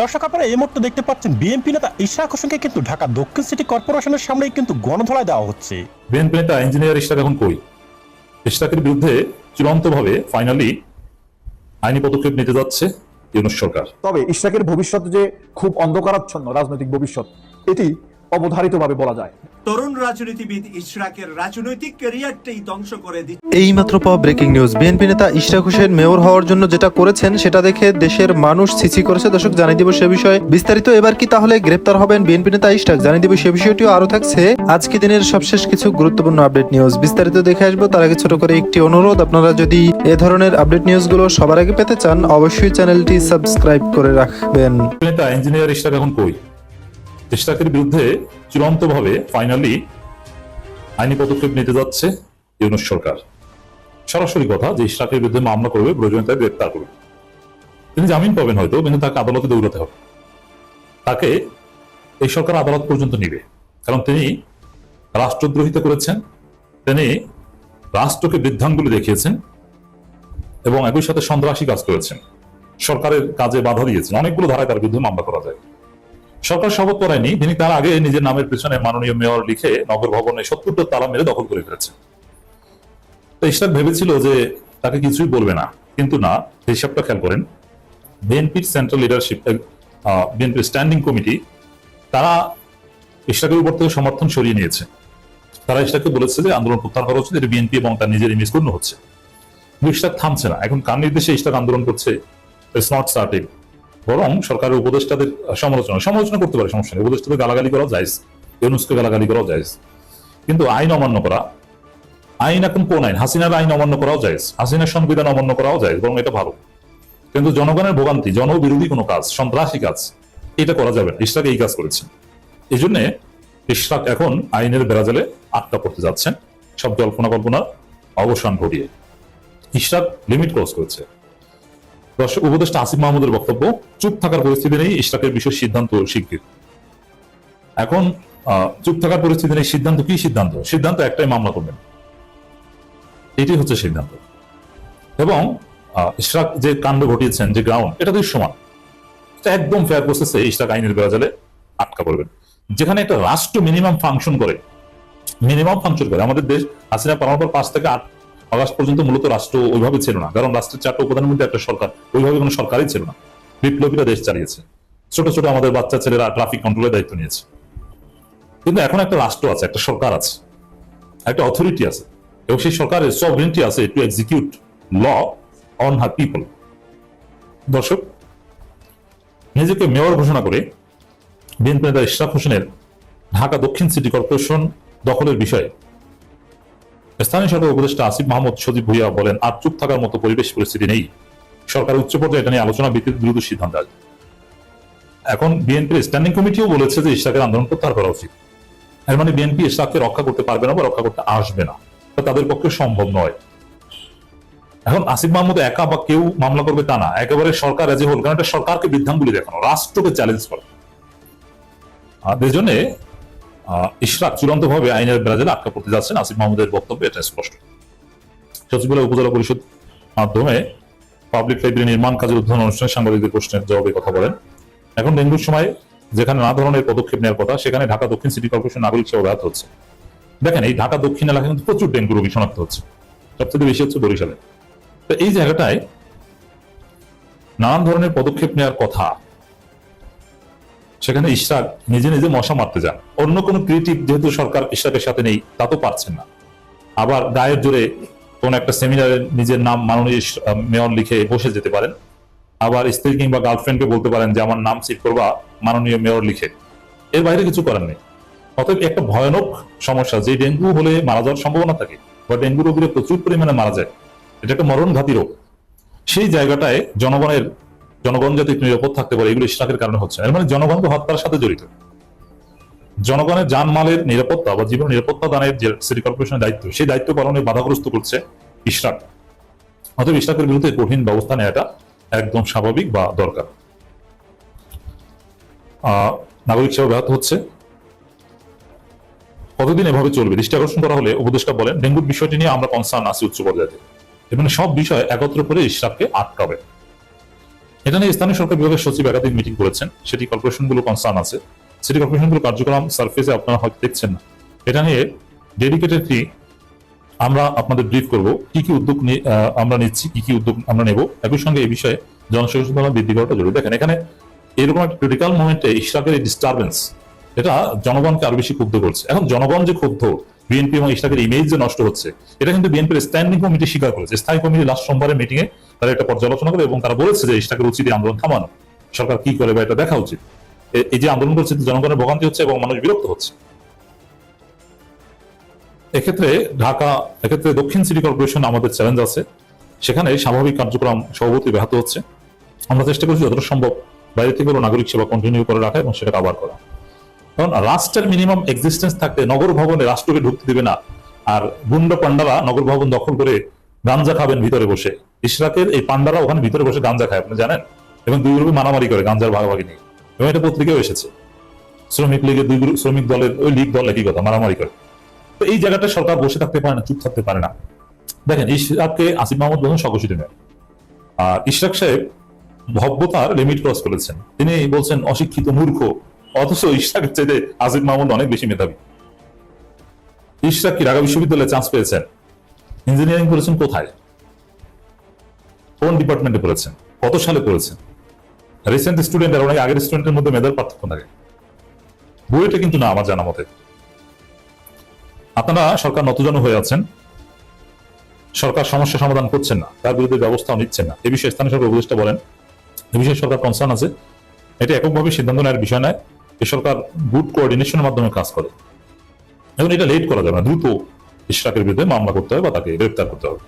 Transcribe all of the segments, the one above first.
দর্শক আপনারা এই মুহূর্তে দেখতে পাচ্ছেন বিএনপি নেতা ইশরাক হোসেনকে কিন্তু ঢাকা দক্ষিণ সিটি কর্পোরেশনের সামনেই কিন্তু গণধোলাই দেওয়া হচ্ছে। বিএনপি নেতা ইঞ্জিনিয়ার ইশরাক এখন কই? ইশরাকের বিরুদ্ধে চূড়ান্তভাবে ফাইনালি আইনি পদক্ষেপ নিতে যাচ্ছে ইউনুস সরকার। তবে ইশরাকের ভবিষ্যৎ যে খুব অন্ধকারাচ্ছন্ন রাজনৈতিক ভবিষ্যৎ এটি অবধারিতভাবে বলা যায়। তরুণ রাজনীতিবিদ ইশরাকের রাজনৈতিক ক্যারিয়ারটাই ধ্বংস করে দিচ্ছে এইমাত্র পাওয়া ব্রেকিং নিউজ। বিএনপি নেতা ইশরাক হোসেন মেয়র হওয়ার জন্য যেটা করেছেন সেটা দেখে দেশের মানুষ ছিছি করেছে। দর্শক জানিয়ে দিব সে বিষয়ে। বিস্তারিত এবার কি? তাহলে গ্রেপ্তার হবেন বিএনপি নেতা ইশরাক। জানিয়ে দিব সে বিষয়টিও আরও থাকছে। আজকে দিনের সবশেষ কিছু গুরুত্বপূর্ণ আপডেট নিউজ। বিস্তারিত দেখে আসব। তার আগে ছোট করে একটি অনুরোধ। আপনারা যদি এ ধরনের আপডেট নিউজগুলো সবার আগে পেতে চান অবশ্যই চ্যানেলটি সাবস্ক্রাইব করে রাখবেন। নেতা ইঞ্জিনিয়ার ইশরাক এখন কই? ইশরাকের বিরুদ্ধে চূড়ান্তভাবে ফাইনালি আইনি পদক্ষেপ নিতে যাচ্ছে ইউনুস সরকার। সরাসরি কথা, যে ইশরাকের বিরুদ্ধে মামলা করবে প্রয়োজনে তাকে গ্রেপ্তার করবে। তিনি জামিন পাবেন হয়তো, কিন্তু তাকে আদালতে দৌড়াতে হবে। তাকে এই সরকার আদালত পর্যন্ত নিবে। কারণ তিনি রাষ্ট্রদ্রোহিতা করেছেন, তিনি রাষ্ট্রকে বৃদ্ধাঙ্গুলি দেখিয়েছেন, এবং একই সাথে সন্ত্রাসী কাজ করেছেন। সরকারের কাজে বাধা দিয়েছেন। অনেকগুলো ধারায় তার বিরুদ্ধে মামলা করা যায়। সরকার শপথ করায়নি তিনি তার আগে নিজের নামের পেছনে মাননীয় মেয়র লিখে নগর ভবনে সত্তরটা তালা মেরে দখল করে ফেলেছেন তো ইশরাক ভেবেছিল যে তাকে কিছুই বলবে না, কিন্তু না হিসাবটা খেয়াল করেন বিএনপির সেন্ট্রাল লিডারশিপ বিএনপির স্ট্যান্ডিং কমিটি, তারা ইশরাকের উপর থেকে সমর্থন সরিয়ে নিয়েছে। তারা ইশরাককে বলেছে যে আন্দোলন প্রত্যাহার করা উচিত, এটা বিএনপি এবং তার নিজের ইমেজ পূর্ণ হচ্ছে। ইশরাক থামছে না, এখন কার নির্দেশে ইশরাক আন্দোলন করছে ইটস নট স্টার্টিং বরং সরকারের উপদেষ্টাদের সমালোচনা সমালোচনা করতে পারে, সমস্যা নেই। উপদেষ্টাদের গালাগালি করাও যায় ইউনুসকে গালাগালি করাও যায় কিন্তু আইন অমান্য করা, আইন এখন কোন আইন? হাসিনার আইন অমান্য করাও যায় হাসিনার সংবিধান অমান্য করাও যায় বরং এটা ভালো। কিন্তু জনগণের ভোগান্তি, জনবিরোধী কোনো কাজ, সন্ত্রাসী কাজ, এটা করা যাবে না। ইশরাক এই কাজ করেছে। এই জন্যে ইশরাক এখন আইনের বেড়াজালে আটকা পড়তে যাচ্ছেন। সব জল্পনা কল্পনার অবসান ঘটিয়ে। ইশরাক লিমিট ক্রস করেছে। উপদেষ্টা আসিফ মাহমুদের বক্তব্য, চুপ থাকার পরিস্থিতি নেই, ইশরাকের বিষয় সিদ্ধান্ত শিগগির। এখন চুপ থাকার পরিস্থিতি নেই, সিদ্ধান্ত কি সিদ্ধান্ত? সিদ্ধান্ত একটাই, মামলা করবেন। এটি হচ্ছে সিদ্ধান্ত। এবং ইশরাক যে কাণ্ড ঘটিয়েছেন, যে গ্রাউন্ড, এটা দুই সমান একদম ফেয়ার প্রসেসে ইশরাক আইনের বেড়াজালে আটকা পড়বেন। যেখানে একটা রাষ্ট্র মিনিমাম ফাংশন করে মিনিমাম ফাংশন করে, আমাদের দেশ হাসিনা পালানোর পর পাঁচ থেকে আট আগস্ট পর্যন্ত মূলত রাষ্ট্র ওইভাবে ছিল না। কারণ রাষ্ট্রের চারটা মধ্যে একটা সরকার, ওইভাবে কোনো সরকারই ছিল না। বিপ্লবীরা দেশ চালিয়েছে। ছোট ছোট আমাদের বাচ্চা ছেলেরা ট্রাফিক কন্ট্রোলের দায়িত্ব নিয়েছে। কিন্তু এখন একটা রাষ্ট্র আছে, একটা সরকার আছে, একটা অথরিটি আছে। এবং সেই সরকারের সভরেন্টি আছে to execute law on her people দর্শক, নিজেকে মেয়র ঘোষণা করে বিএনপি নেতা ইশরাক হোসেনের ঢাকা দক্ষিণ সিটি কর্পোরেশন দখলের বিষয়ে স্থানীয় সরকার উপদেষ্টা আসিফ মাহমুদ সজীব ভুইয়া বলেন, আর চুপ থাকার মতো পরিবেশ পরিস্থিতি নেই। সরকার উচ্চ পর্যায়ে এটা নিয়ে আলোচনা ভিত্তিতে দ্রুত সিদ্ধান্ত আসবে এখন বিএনপির স্ট্যান্ডিং কমিটিও বলেছে যে ইশরাকের আন্দোলন প্রত্যাহার করা উচিত। এর মানে বিএনপি ইশরাককে রক্ষা করতে পারবে না বা রক্ষা করতে আসবে না তাদের পক্ষে সম্ভব নয়। এখন আসিফ মাহমুদ একা বা কেউ মামলা করবে তা না, একেবারে সরকার এজে হল, কারণ এটা সরকারকে বৃদ্ধাঙ্গুলি দেখানো, রাষ্ট্রকে চ্যালেঞ্জ করা। আর জন্যে ইশরাক চূড়ান্তভাবে আইনের বেড়াজালে আটকা পড়তে যাচ্ছেন আসিফ মাহমুদের বক্তব্য, এটা স্পষ্ট। সচিবালয় উপজেলা পরিষদ মাধ্যমে পাবলিক লাইব্রেরি নির্মাণ কাজের উদ্বোধন অনুষ্ঠানে সাংবাদিকদের প্রশ্নের জবাবে কথা বলেন। এখন ডেঙ্গুর সময় যেখানে না ধরনের পদক্ষেপ নেওয়ার কথা, সেখানে ঢাকা দক্ষিণ সিটি কর্পোরেশন নাগরিক সেবা ব্যাহত হচ্ছে। দেখেন, এই ঢাকা দক্ষিণ এলাকায় কিন্তু প্রচুর ডেঙ্গু রোগী শনাক্ত হচ্ছে। সবচেয়ে বেশি হচ্ছে বরিশালে। তো এই জায়গাটায় নানান ধরনের পদক্ষেপ নেওয়ার কথা সেখানে ইশরাক নিজে নিজে মশা মারতে যান। অন্য কোনো ক্রিয়েটিভ যেহেতু সরকার ইশরাকের সাথে নেই, তা তো পারছেন না। আবার গায়ের জোরে কোন একটা সেমিনারে নিজের নাম মাননীয় মেয়র লিখে বসে যেতে পারেন। আবার স্ত্রী কিংবা গার্লফ্রেন্ডকে বলতে পারেন যে, আমার নাম সিট করবা মাননীয় মেয়র লিখে। এর বাইরে কিছু করার নেই। অতএব একটা ভয়ানক সমস্যা, যে ডেঙ্গু হলে মারা যাওয়ার সম্ভাবনা থাকে বা ডেঙ্গু রোগীরা প্রচুর পরিমাণে মারা যায়, এটা একটা মরণঘাতী রোগ। সেই জায়গাটায় জনগণের জনগণ যাতে নিরাপদ থাকতে পারে, এগুলো ইশরাকের কারণে হচ্ছে এর মানে জনগণকে হত্যার সাথে জড়িত। জনগণের জানমালের নিরাপত্তা বা জীবন নিরাপত্তা দানের যে সিটি কর্পোরেশনের দায়িত্ব, সেই দায়িত্ব পালনে বাধাগ্রস্ত করছে ইশরাক। অতএব ইশরাকের বিরুদ্ধে কঠিন ব্যবস্থা নেওয়াটা একদম স্বাভাবিক বা দরকার। নাগরিক সেবা ব্যাহত হচ্ছে। কতদিন এভাবে চলবে? দৃষ্টি আকর্ষণ করা হলে উপদেষ্টা বলেন, ডেঙ্গুর বিষয়টি নিয়ে আমরা কনসার্ন আছি উচ্চ পর্যায়ে। এবং সব বিষয় একত্র করে ইশরাককে আটকাবে। এটা নিয়ে স্থানীয় সরকার বিভাগের সচিব একাধিক মিটিং করেছেন। সিটি কর্পোরেশনগুলো কনসার্ন আছে। সিটি কর্পোরেশনগুলো কার্যক্রম সার্ফেসে আপনারা হয়তো দেখছেন না। এটা নিয়ে ডেডিকেটেডলি আমরা আপনাদের ব্রিফ করব। কি কি উদ্যোগ আমরা নিচ্ছি, কি কি উদ্যোগ আমরা নেব। একই সঙ্গে এই বিষয়ে জনসচেতনতা বৃদ্ধি করাটা জরুরি। দেখেন, এখানে এরকম একটা ক্রিটিক্যাল মোমেন্টে ইশরাকের এই ডিস্টারবেন্স এটা জনগণকে আরও বেশি ক্ষুব্ধ করছে। এখন জনগণ যে ক্ষুব্ধ বিএনপি এবং ইশরাকের ইমেজ যে নষ্ট হচ্ছে, এটা কিন্তু বিএনপির স্ট্যান্ডিং কমিটি স্বীকার করেছে। স্থায়ী কমিটি লাস্ট সোমবারের মিটিং এ তারা একটা পর্যালোচনা করে এবং তারা বলেছে যে ইশরাকের উচিত আন্দোলন থামানো। সরকার কি করে বা এটা দেখা উচিত? এই যে আন্দোলন করছে জনগণের ভোগান্তি হচ্ছে এবং মানুষ বিরক্ত হচ্ছে। এক্ষেত্রে ঢাকা, এক্ষেত্রে দক্ষিণ সিটি কর্পোরেশন আমাদের চ্যালেঞ্জ আছে। সেখানে স্বাভাবিক কার্যক্রম সভাপতি ব্যাহত হচ্ছে। আমরা চেষ্টা করছি যতটা সম্ভব বাইরে থেকে নাগরিক সেবা কন্টিনিউ করে রাখা এবং সেটা আবার করা। কারণ রাষ্ট্রের মিনিমাম এক্সিস্টেন্স থাকতে নগর ভবনে রাষ্ট্রকে ঢুকতে দিবে না। আর গুন্ডা পান্ডারা নগর ভবন দখল করে গাঞ্জা খাবেন ভিতরে বসে। ইশরাকের এই পান্ডারা ওখানে ভিতরে বসে গাঞ্জা খায়, আপনি জানেন? এবং দুই গ্রুপে মারামারি করে গাঞ্জার ভাগাভাগি নিয়ে। এবং এটা পত্রিকাও এসেছে। শ্রমিক লীগের দুই গ্রুপ, শ্রমিক দলের ওই লীগ দল একই কথা, মারামারি করে। তো এই জায়গাটা সরকার বসে থাকতে পারে না, চুপ থাকতে পারে না। দেখেন, ইশরাককে আসিফ মাহমুদ বলছেন স্বঘোষিত মেয়র। আর ইশরাক সাহেব ভব্যতার লিমিট ক্রস করেছেন। তিনি বলছেন, অশিক্ষিত মূর্খ অথচ ইশরাকের চাইতে আসিফ মাহমুদ অনেক বেশি মেধাবী। ইশরাক কি ঢাকা বিশ্ববিদ্যালয়ে চান্স পেয়েছেন? ইঞ্জিনিয়ারিং করেছেন কোথায়? কোন ডিপার্টমেন্টে করেছেন কত সালে করেছেন রিসেন্ট স্টুডেন্ট আর অনেক আগের স্টুডেন্টের মধ্যে মেধার পার্থক্য থাকে। বইটা কিন্তু না আমার জানা মতে। আপনারা সরকার নতজন হয়ে আছেন। সরকার সমস্যা সমাধান করছেন না। তার বিরুদ্ধে ব্যবস্থাও নিচ্ছেন না। এ বিষয়ে স্থানীয় সরকার উপদেষ্টা বলেন। এ বিষয়ে সরকার কনসার্ন আছে। এটা এককভাবে সিদ্ধান্ত নেওয়ার বিষয় নয়। এ সরকার গুড কোঅর্ডিনেশনের মাধ্যমে কাজ করে। এখন এটা লেট করা যাবে না, দ্রুত ইশরাকের বিরুদ্ধে মামলা করতে হবে বা তাকে গ্রেপ্তার করতে হবে।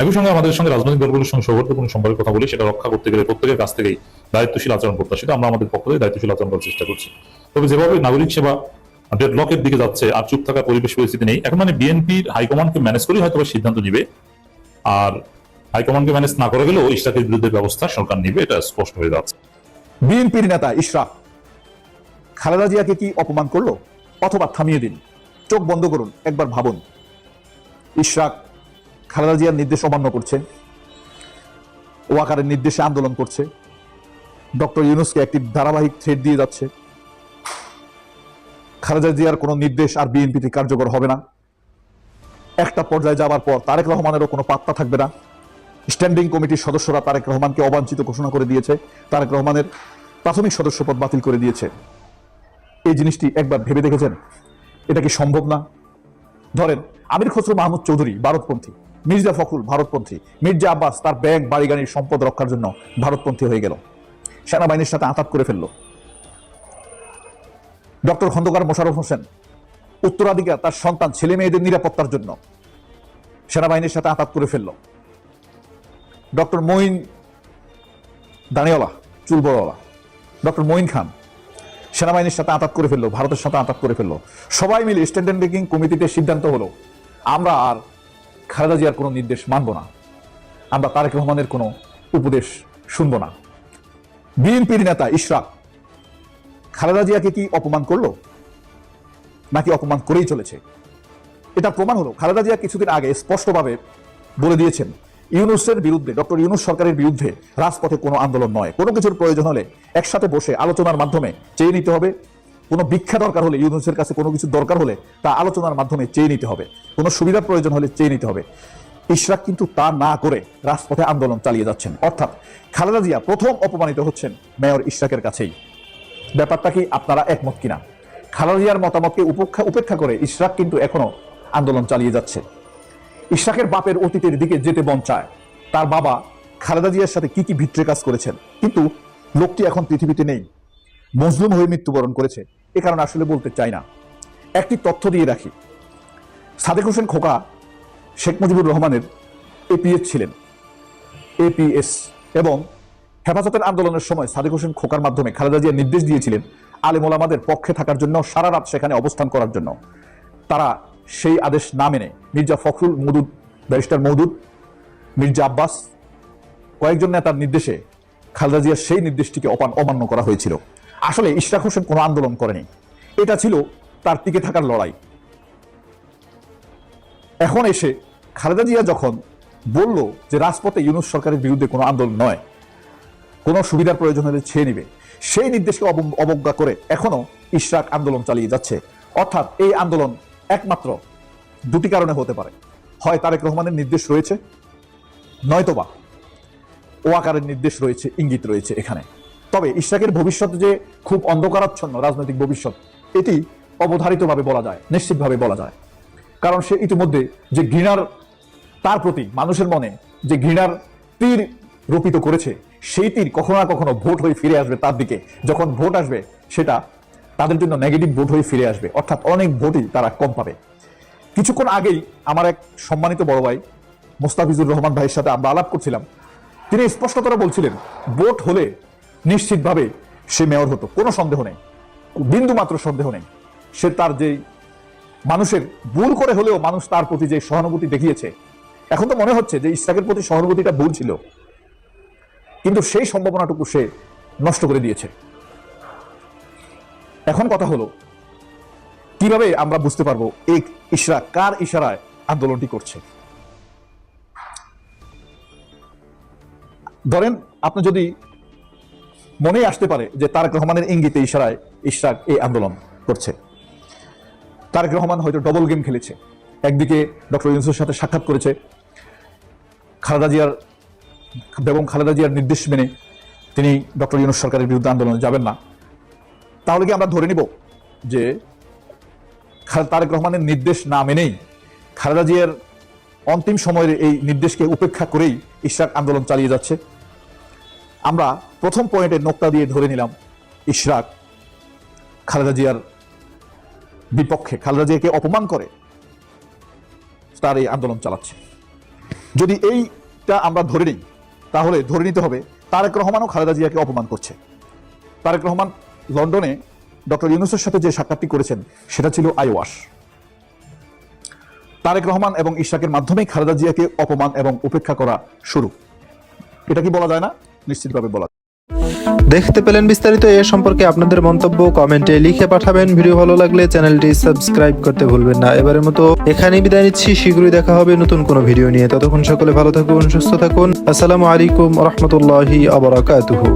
একই সঙ্গে আমাদের সঙ্গে রাজনৈতিক দলগুলোর সঙ্গে সৌহার্দ্যপূর্ণ সম্পর্কের কথা বলি, সেটা রক্ষা করতে গেলে প্রত্যেকের কাছ থেকেই দায়িত্বশীল আচরণ করতে সেটা আমরা আমাদের পক্ষ থেকে দায়িত্বশীল আচরণ করার চেষ্টা করছি। তবে যেভাবে নাগরিক সেবা ডেডলকের দিকে যাচ্ছে, আর চুপ থাকার পরিবেশ পরিস্থিতি নেই, এখন মানে বিএনপির হাইকমান্ডকে ম্যানেজ করেই হয়তো সিদ্ধান্ত নিবে, আর হাইকমান্ডকে ম্যানেজ না করে গেলেও ইশরাকের বিরুদ্ধে ব্যবস্থা সরকার নিবে, এটা স্পষ্ট হয়ে যাচ্ছে। বিএনপির নেতা ইশরাক খালেদা জিয়াকে কি অপমান করল? অথবা থামিয়ে দিন। চোখ বন্ধ করুন, একবার ভাবুন। ইশরাক, খালেদা জিয়ার নির্দেশ অমান্য করছে। ওয়াকারের নির্দেশে আন্দোলন করছে। ডক্টর ইউনুসকে একটি ধারাবাহিক থ্রেড দিয়ে যাচ্ছে। খালেদা জিয়ার কোনো নির্দেশ আর বিএনপিতে কার্যকর হবে না। একটা পর্যায়ে যাবার পর তারেক রহমানেরও কোনো পাত্তা থাকবে না। স্ট্যান্ডিং কমিটির সদস্যরা তারেক রহমানকে অবাঞ্ছিত ঘোষণা করে দিয়েছে। তারেক রহমানের প্রাথমিক সদস্যপদ বাতিল করে দিয়েছে। এই জিনিসটি একবার ভেবে দেখেছেন? এটা কি সম্ভব না? ধরেন, আমির খসরু মাহমুদ চৌধুরী, ভারতপন্থী। মির্জা ফখরুল, ভারতপন্থী। মির্জা আব্বাস, তার ব্যাংক বাড়ি গাড়ির সম্পদ রক্ষার জন্য ভারতপন্থী হয়ে গেল। সেনাবাহিনীর সাথে আঘাত করে ফেলল। ডক্টর খন্দকার মোশাররফ হোসেন, উত্তরাধিকার, তার সন্তান, ছেলে মেয়েদের নিরাপত্তার জন্য সেনাবাহিনীর সাথে আঘাত করে ফেলল। ডক্টর মঈন দানিওয়ালা চুল বড়ওয়ালা ডক্টর মঈন খান সেনাবাহিনীর সাথে আঘাত করে ফেলল, ভারতের সাথে আঘাত করে ফেলল। সবাই মিলে স্ট্যান্ডার্ড মেকিং কমিটিতে সিদ্ধান্ত হলো, আমরা আর খালেদা জিয়ার কোনো নির্দেশ মানব না। আমরা তারেক রহমানের কোনো উপদেশ শুনব না। বিএনপির নেতা ইশরাক, খালেদা জিয়াকে কি অপমান করল? নাকি অপমান করেই চলেছে? এটা প্রমাণ হলো, খালেদা জিয়া কিছুদিন আগে স্পষ্টভাবে বলে দিয়েছেন ইউনুসের বিরুদ্ধে, ডক্টর ইউনুস সরকারের বিরুদ্ধে রাজপথে কোনো আন্দোলন নয়। কোনো কিছুর প্রয়োজন হলে একসাথে বসে আলোচনার মাধ্যমে চেয়ে নিতে হবে। কোনো ভিক্ষা দরকার হলে, ইউনুসের কাছে কোনো কিছু দরকার হলে তা আলোচনার মাধ্যমে চেয়ে নিতে হবে। কোনো সুবিধার প্রয়োজন হলে চেয়ে নিতে হবে। ইশরাক কিন্তু তা না করে রাজপথে আন্দোলন চালিয়ে যাচ্ছেন। অর্থাৎ খালেদা জিয়া প্রথম অপমানিত হচ্ছেন মেয়র ইশরাকের কাছেই। ব্যাপারটা কি আপনারা একমত কিনা? খালেদা জিয়ার মতামতকে উপেক্ষা উপেক্ষা করে ইশরাক কিন্তু এখনও আন্দোলন চালিয়ে যাচ্ছে। ইশরাকের বাপের অতীতের দিকে যেতে মন চায়। তার বাবা খালেদা জিয়ার সাথে কি কি ভিত্রে কাজ করেছেন? কিন্তু লোকটি এখন পৃথিবীতে নেই। মজলুম হয়ে মৃত্যুবরণ করেছে। এ কারণে আসলে বলতে চাই না। একটি তথ্য দিয়ে রাখি। সাদেক হোসেন খোকা, শেখ মুজিবুর রহমানের এপিএস ছিলেন। এপিএস এবং হেফাজতের আন্দোলনের সময় সাদেক হোসেন খোকার মাধ্যমে খালেদা জিয়া নির্দেশ দিয়েছিলেন আলেম ওলামাদের পক্ষে থাকার জন্য সারা রাত সেখানে অবস্থান করার জন্য। তারা সেই আদেশ না মেনে মির্জা ফখরুল মদুদ, ব্যারিস্টার মৌদুদ, মির্জা আব্বাস, কয়েকজন নেতার নির্দেশে খালেদা জিয়ার সেই নির্দেশটিকে অপান অমান্য করা হয়েছিল। আসলে ইশরাক হোসেন কোনো আন্দোলন করেনি। এটা ছিল তার টিকে থাকার লড়াই। এখন এসে খালেদা জিয়া যখন বলল যে রাজপথে ইউনুস সরকারের বিরুদ্ধে কোনো আন্দোলন নয়, কোনো সুবিধার প্রয়োজন হলে ছেয়ে নিবে সেই নির্দেশকে অব- অবজ্ঞা করে এখনও ইশরাক আন্দোলন চালিয়ে যাচ্ছে। অর্থাৎ এই আন্দোলন একমাত্র দুটি কারণে হতে পারে। হয় তারেক রহমানের নির্দেশ রয়েছে, নয়তোবা ওয়াকারের নির্দেশ রয়েছে, ইঙ্গিত রয়েছে এখানে। তবে ইশরাকের ভবিষ্যৎ যে খুব অন্ধকারাচ্ছন্ন রাজনৈতিক ভবিষ্যৎ, এটি অবধারিতভাবে বলা যায়, নিশ্চিতভাবে বলা যায়। কারণ সে ইতিমধ্যে যে ঘৃণার, তার প্রতি মানুষের মনে যে ঘৃণার তীর রোপিত করেছে, সেই তীর কখনো না কখনো ভোট হয়ে ফিরে আসবে তার দিকে। যখন ভোট আসবে, সেটা তাদের জন্য নেগেটিভ ভোট হয়ে ফিরে আসবে। অর্থাৎ অনেক ভোটই তারা কম পাবে। কিছুক্ষণ আগেই আমার এক সম্মানিত বড় ভাই, মোস্তাফিজুর রহমান ভাইয়ের সাথে আমরা আলাপ করছিলাম। তিনি স্পষ্টতর বলছিলেন, ভোট হলে নিশ্চিতভাবে সে মেয়র হতো, কোনো সন্দেহ নেই। বিন্দু মাত্র সন্দেহ নেই। সে তার যেই মানুষের ভুল করে হলেও মানুষ তার প্রতি যে সহানুভূতি দেখিয়েছে, এখন তো মনে হচ্ছে যে ইসরাকের প্রতি সহানুভূতিটা ভুল ছিল। কিন্তু সেই সম্ভাবনাটুকু সে নষ্ট করে দিয়েছে। এখন কথা হলো, কীভাবে আমরা বুঝতে পারব এই ইশরাক কার ইশারায় আন্দোলনটি করছে? ধরেন আপনি যদি মনে আসতে পারে যে তারেক রহমানের ইঙ্গিতে ইশারায় ইশরাক এই আন্দোলন করছে। তারেক রহমান হয়তো ডবল গেম খেলেছে। একদিকে ডক্টর ইউনুসের সাথে সাক্ষাৎ করেছে। খালেদা জিয়ার এবং খালেদা জিয়ার নির্দেশ মেনে তিনি ডক্টর ইউনুস সরকারের বিরুদ্ধে আন্দোলনে যাবেন না। তাহলে কি আমরা ধরে নিব যে তারেক রহমানের নির্দেশ না মেনেই খালেদা জিয়ার অন্তিম সময়ের এই নির্দেশকে উপেক্ষা করেই ইশরাক আন্দোলন চালিয়ে যাচ্ছে? আমরা প্রথম পয়েন্টে নোক্তা দিয়ে ধরে নিলাম ইশরাক খালেদা জিয়ার বিপক্ষে, খালেদা জিয়াকে অপমান করে তার এই আন্দোলন চালাচ্ছে। যদি এইটা আমরা ধরে নিই, তাহলে ধরে নিতে হবে তারেক রহমানও খালেদা জিয়াকে অপমান করছে। তারেক রহমান লন্ডনে ডক্টর ইউনুসের সাথে যে সাক্ষাৎটি করেছেন, সেটা ছিল আইওয়াশ। তারেক রহমান এবং ইশাকের মাধ্যমেই খালেদা জিয়াকে অপমান এবং উপেক্ষা করা শুরু। এটা কি বলা যায় না? নিশ্চিতভাবে বলা। দেখতে পেলেন বিস্তারিত এ সম্পর্কে আপনাদের মন্তব্য, কমেন্টে লিখে পাঠাবেন। ভিডিও ভালো লাগলে চ্যানেলটি সাবস্ক্রাইব করতে ভুলবেন না। এবারের মতো এখানেই বিদায় নিচ্ছি। শীঘ্রই দেখা হবে নতুন কোনো ভিডিও নিয়ে। ততক্ষণ সকলে ভালো থাকুন, সুস্থ থাকুন। আসসালামু আলাইকুম রহমতুল্লাহি আবরাকাতুহু